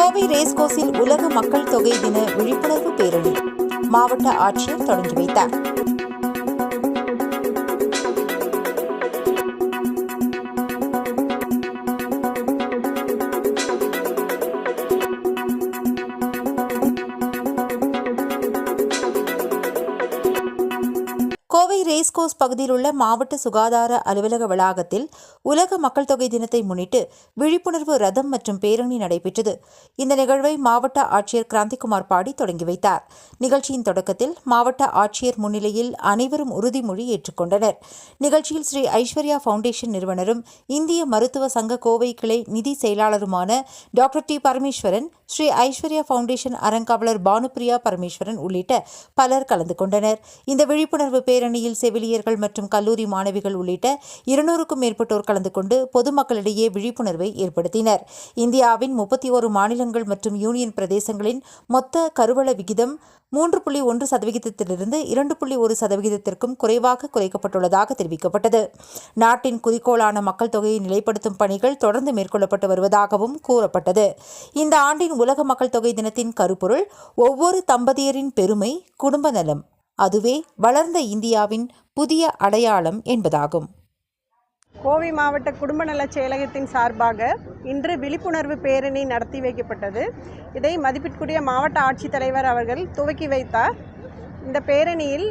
கோவை ரேஸ்கோஸில் உலக மக்கள் தொகை தின விழிப்புணர்வு பேரணி மாவட்ட ஆட்சியர் தொடங்கி வைத்தார். ரேஸ்கோஸ் பகுதியில் உள்ள மாவட்ட சுகாதார அலுவலக வளாகத்தில் உலக மக்கள் தொகை தினத்தை முன்னிட்டு விழிப்புணர்வு ரதம் மற்றும் பேரணி நடைபெற்றது. இந்த நிகழ்வை மாவட்ட ஆட்சியர் கிராந்திகுமார் பாடி தொடங்கி வைத்தார். நிகழ்ச்சியின் தொடக்கத்தில் மாவட்ட ஆட்சியர் முன்னிலையில் அனைவரும் உறுதிமொழி ஏற்றுக்கொண்டனர். நிகழ்ச்சியில் ஸ்ரீ ஐஸ்வர்யா ஃபவுண்டேஷன் நிறுவனரும் இந்திய மருத்துவ சங்க கோவை கிளை நிதி செயலாளருமான doctor T Parameswaran Sri Aishwarya foundation அறங்காவலர் பானுப்பிரியா பரமேஸ்வரன் உள்ளிட்ட பலர் கலந்து கொண்டனர். இந்த விழிப்புணர்வு பேரணியில் செவிலியர்கள் மற்றும் கல்லூரி மாணவிகள் உள்ளிட்ட இருநூறுக்கும் மேற்பட்டோர் கலந்து கொண்டு பொதுமக்களிடையே விழிப்புணர்வை ஏற்படுத்தினர். இந்தியாவின் முப்பத்தி ஓரு மாநிலங்கள் மற்றும் யூனியன் பிரதேசங்களின் மொத்த கருவள விகிதம் மூன்று புள்ளி ஒன்று சதவிகிதத்திலிருந்து இரண்டு புள்ளி ஒரு சதவிகிதத்திற்கும் குறைவாக குறைக்கப்பட்டுள்ளதாக தெரிவிக்கப்பட்டது. நாட்டின் குறிக்கோளான மக்கள் தொகையை நிலைப்படுத்தும் பணிகள் தொடர்ந்து மேற்கொள்ளப்பட்டு வருவதாகவும் கூறப்பட்டது. இந்த ஆண்டின் உலக மக்கள் தொகை தினத்தின் கருப்பொருள் ஒவ்வொரு தம்பதியரின் பெருமை குடும்ப நலம் அதுவே வளர்ந்த இந்தியாவின் புதிய அடையாளம் என்பதாகும். கோவை மாவட்ட குடும்ப நலச் செயலகத்தின் சார்பாக இன்று விழிப்புணர்வு பேரணி நடத்தி வைக்கப்பட்டது. இதை மதிப்பிற்குரிய மாவட்ட ஆட்சித்தலைவர் அவர்கள் துவக்கி வைத்தார். இந்த பேரணியில்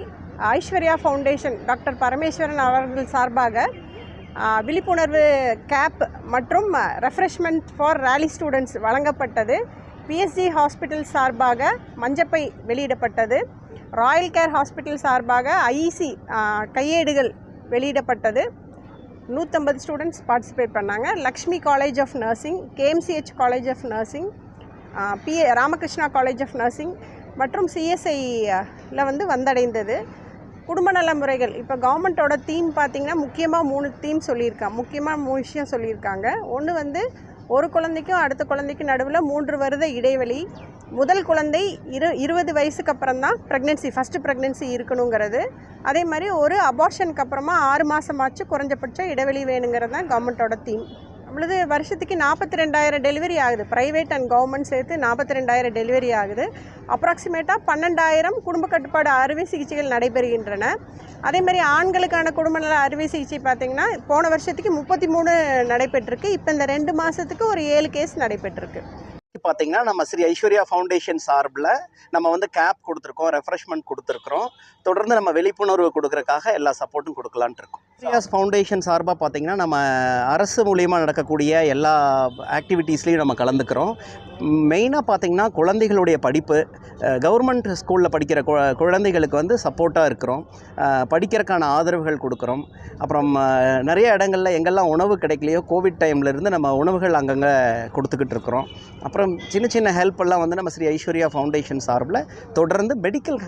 ஐஸ்வர்யா ஃபவுண்டேஷன் டாக்டர் பரமேஸ்வரன் அவர்கள் சார்பாக விழிப்புணர்வு கேப் மற்றும் ரெஃப்ரெஷ்மெண்ட் ஃபார் ரேலி ஸ்டூடெண்ட்ஸ் வழங்கப்பட்டது. பிஎஸ்சி ஹாஸ்பிட்டல் சார்பாக மஞ்சப்பை வெளியிடப்பட்டது. ராயல் கேர் ஹாஸ்பிட்டல் சார்பாக ஐசி கையேடுகள் வெளியிடப்பட்டது. நூற்றம்பது ஸ்டூடெண்ட்ஸ் பார்ட்டிசிபேட் பண்ணாங்க. Lakshmi college of nursing KMCH college of nursing P Ramakrishna college of nursing மற்றும் சிஎஸ்ஐயில் வந்து வந்தடைந்தது. குடும்ப நல முறைகள் இப்போ கவர்மெண்ட்டோட தீம் பார்த்திங்கன்னா முக்கியமாக மூணு தீம் சொல்லியிருக்காங்க முக்கியமாக மூணு விஷயம் சொல்லியிருக்காங்க. ஒன்று வந்து ஒரு குழந்தைக்கும் அடுத்த குழந்தைக்கும் நடுவில் மூன்று வருட இடைவெளி. முதல் குழந்தை இரு இருபது வயசுக்கு அப்புறம் தான் ப்ரெக்னென்சி ஃபஸ்ட்டு ப்ரெக்னென்சி இருக்கணுங்கிறது. அதே மாதிரி ஒரு அபார்ஷனுக்கு அப்புறமா ஆறு மாதமாச்சு குறைஞ்சபட்ச இடைவெளி வேணுங்கிறது தான் கவர்மெண்ட்டோட தீம் நம்மளது வருஷத்துக்கு நாற்பத்தி ரெண்டாயிரம் டெலிவரி ஆகுது. ப்ரைவேட் அண்ட் கவர்மெண்ட் சேர்த்து நாற்பத்தி ரெண்டாயிரம் டெலிவரி ஆகுது. அப்ராக்சிமேட்டாக பன்னெண்டாயிரம் குடும்ப கட்டுப்பாடு அறுவை சிகிச்சைகள் நடைபெறுகின்றன. அதேமாதிரி ஆண்களுக்கான குடும்ப நல அறுவை சிகிச்சை பார்த்திங்கன்னா போன வருஷத்துக்கு முப்பத்தி மூணு நடைபெற்றிருக்கு. இப்போ இந்த ரெண்டு மாதத்துக்கு ஒரு ஏழு கேஸ் நடைபெற்றிருக்கு. பார்த்தீங்கன்னா நம்ம ஸ்ரீ ஐஸ்வர்யா ஃபவுண்டேஷன் சார்பில் நம்ம வந்து கேப் கொடுத்துருக்கோம் ரெஃப்ரெஷ்மெண்ட் கொடுத்துருக்குறோம். தொடர்ந்து நம்ம விழிப்புணர்வு கொடுக்கறக்காக எல்லா சப்போர்ட்டும் கொடுக்கலான்ட்டு இருக்கோம். ஐஸ்வர்யாஸ் ஃபவுண்டேஷன் சார்பாக பார்த்தீங்கன்னா நம்ம அரசு மூலியமாக நடக்கக்கூடிய எல்லா ஆக்டிவிட்டீஸ்லையும் நம்ம கலந்துக்கிறோம். மெயினாக பார்த்திங்கன்னா குழந்தைகளுடைய படிப்பு கவர்மெண்ட் ஸ்கூலில் படிக்கிற குழந்தைகளுக்கு வந்து சப்போர்ட்டாக இருக்கிறோம். படிக்கிறக்கான படிக்கிறதுக்கான ஆதரவுகள் கொடுக்குறோம். அப்புறம் நிறைய இடங்களில் எங்கெல்லாம் உணவு கிடைக்கலையோ கோவிட் டைம்லேருந்து நம்ம உணவுகள் அங்கங்கே கொடுத்துக்கிட்டு இருக்கிறோம். அப்புறம் சின்ன சின்ன ஹெல்ப் எல்லாம் வந்து நம்ம ஸ்ரீ ஐஸ்வர்யா ஃபவுண்டேஷன் சார்பில் தொடர்ந்து மெடிக்கல்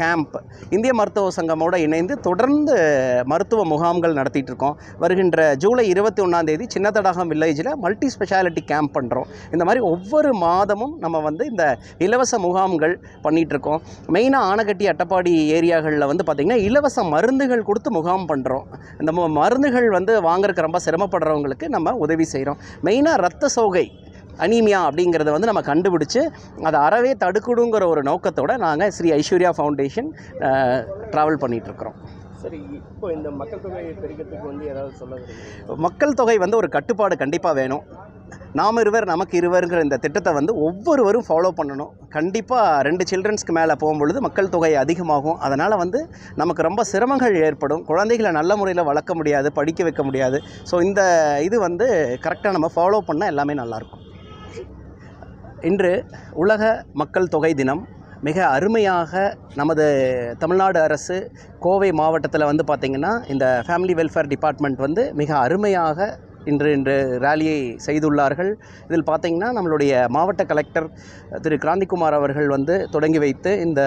கேம்ப் இந்திய மருத்துவ சங்கமோடு இணைந்து தொடர்ந்து மருத்துவ முகாம் முகாம்கள் நடத்திட்டு இருக்கோம் வருகின்ற ஜூலை இருபத்தி ஒன்றாம் தேதி சின்னத்தடாகம் வில்லேஜில் மல்டி ஸ்பெஷாலிட்டி கேம்ப் பண்ணுறோம் இந்த மாதிரி ஒவ்வொரு மாதமும் நம்ம வந்து இந்த இலவச முகாம்கள் பண்ணிட்டு இருக்கோம் மெயினாக ஆனகட்டி அட்டப்பாடி ஏரியாகளில் வந்து பார்த்திங்கன்னா இலவச மருந்துகள் கொடுத்து முகாம் பண்ணுறோம் இந்த மருந்துகள் வந்து வாங்குறதுக்கு ரொம்ப சிரமப்படுறவங்களுக்கு நம்ம உதவி செய்கிறோம் மெயினாக ரத்த சோகை அனீமியா அப்படிங்கிறத வந்து நம்ம கண்டுபிடிச்சு அதை அறவே தடுக்கணுங்கிற ஒரு நோக்கத்தோடு நாங்கள் ஸ்ரீ ஐஸ்வர்யா ஃபவுண்டேஷன் ட்ராவல் பண்ணிகிட்ருக்குறோம் சரி இப்போ இந்த மக்கள் தொகை பெருக்கத்துக்கு வந்து ஏதாவது சொல்ல மக்கள் தொகை வந்து ஒரு கட்டுப்பாடு கண்டிப்பாக வேணும். நாம் இருவர் நமக்கு இருவருங்கிற இந்த திட்டத்தை வந்து ஒவ்வொருவரும் ஃபாலோ பண்ணணும். கண்டிப்பாக ரெண்டு சில்ட்ரன்ஸ்க்கு மேலே போகும்பொழுது மக்கள் தொகை அதிகமாகும். அதனால் வந்து நமக்கு ரொம்ப சிரமங்கள் ஏற்படும். குழந்தைகளை நல்ல முறையில் வளர்க்க முடியாது படிக்க வைக்க முடியாது. ஸோ இந்த இது வந்து கரெக்டாக நம்ம ஃபாலோ பண்ணால் எல்லாமே நல்லாயிருக்கும் இன்று உலக மக்கள் தொகை தினம். மிக அருமையாக நமது தமிழ்நாடு அரசு கோவை மாவட்டத்தில் வந்து பார்த்திங்கன்னா இந்த ஃபேமிலி வெல்ஃபேர் டிபார்ட்மெண்ட் வந்து மிக அருமையாக இன்று இன்று ரேலியை செய்துள்ளார்கள். இதில் பார்த்திங்கன்னா நம்மளுடைய மாவட்ட கலெக்டர் திரு கிராந்திகுமார் அவர்கள் வந்து தொடங்கி வைத்து இந்த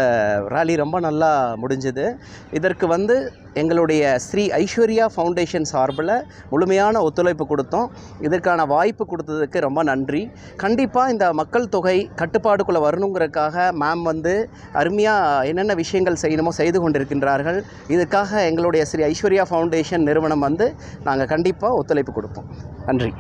ரேலி ரொம்ப நல்லா முடிஞ்சுது. இதற்கு வந்து எங்களுடைய ஸ்ரீ ஐஸ்வர்யா ஃபவுண்டேஷன் சார்பில் முழுமையான ஒத்துழைப்பு கொடுத்தோம். இதற்கான வாய்ப்பு கொடுத்ததுக்கு ரொம்ப நன்றி. கண்டிப்பாக இந்த மக்கள் தொகை கட்டுப்பாடுக்குள்ளே வரணுங்கிறதுக்காக மேம் வந்து அருமையாக என்னென்ன விஷயங்கள் செய்யணுமோ செய்து கொண்டிருக்கின்றார்கள். இதுக்காக எங்களுடைய ஸ்ரீ ஐஸ்வர்யா ஃபவுண்டேஷன் நிறுவனம் வந்து நாங்கள் கண்டிப்பாக ஒத்துழைப்பு கொடுப்போம். நன்றி.